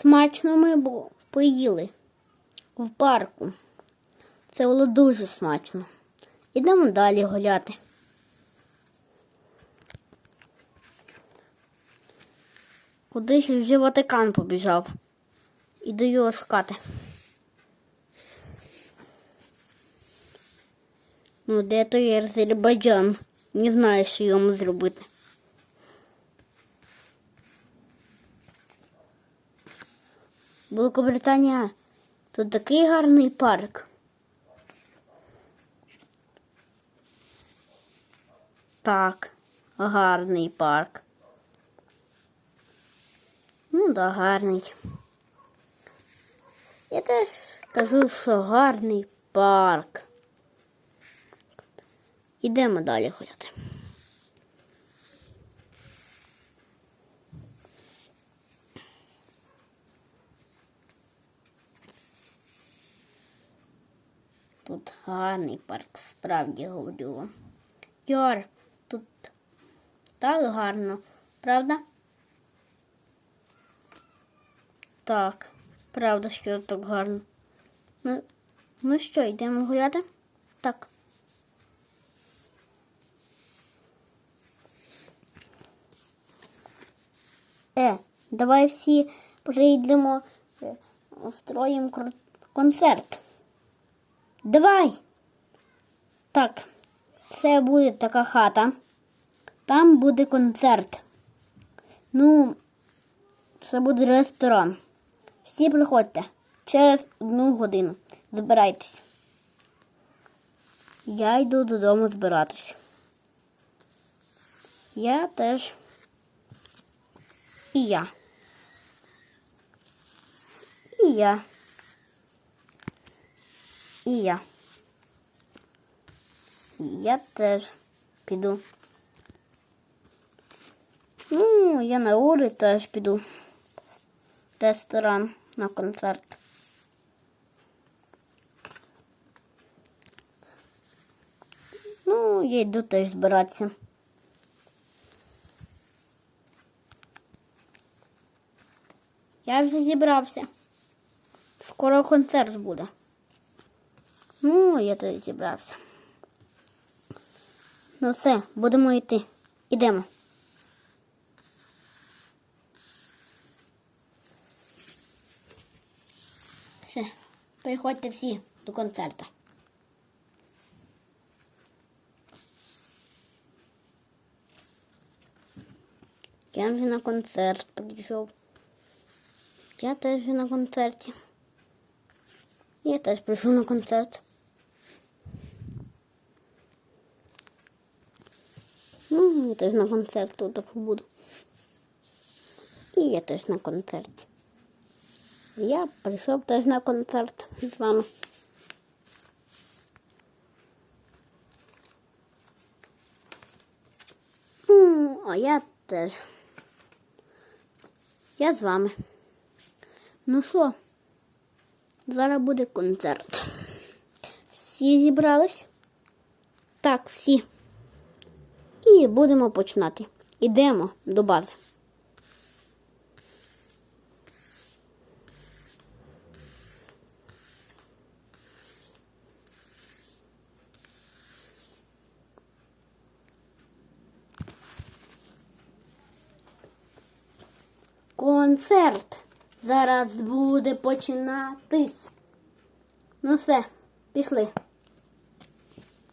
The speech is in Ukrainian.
Смачно ми поїли в парку. Це було дуже смачно. Ідемо далі гуляти. Кудись вже Ватикан побіжав. Іду його шукати. Ну, де той Азербайджан? Не знаю, що йому зробити. Великобританія. Тут такий гарний парк. Так, гарний парк. Ну, да, гарний. Я теж кажу, що гарний парк. Ідемо далі гуляти. Тут гарний парк, справді говорю вам. Йор, тут так гарно, правда? Так, правда, що так гарно. Ну, ну що, йдемо гуляти? Так. Е, давай всі прийдемо, е, устроїмо концерт. Давай. Так, це буде така хата. Там буде концерт. Ну, це буде ресторан. Всі приходьте через одну годину. Збирайтесь. Я йду додому збиратись. Я теж. І я. І я. І я. Я теж піду. Ну, я на Ури теж піду. Ресторан на концерт. Ну, я йду теж збиратися. Я вже зібрався. Скоро концерт буде. Ну, я тоді зібрався. Ну все, будемо йти. Ідемо. Все, приходьте всі до концерту. Я вже на концерт прийшов. Я теж на концерті. Я теж прийшов на концерт. Ну, я теж на концерт тут побуду. І я теж на концерті. Я прийшов теж на концерт з вами. Ну, а я теж. Я з вами. Ну що, зараз буде концерт. Всі зібрались? Так, всі. І будемо починати. Ідемо до бази. Концерт зараз буде починатись. Ну все, пішли.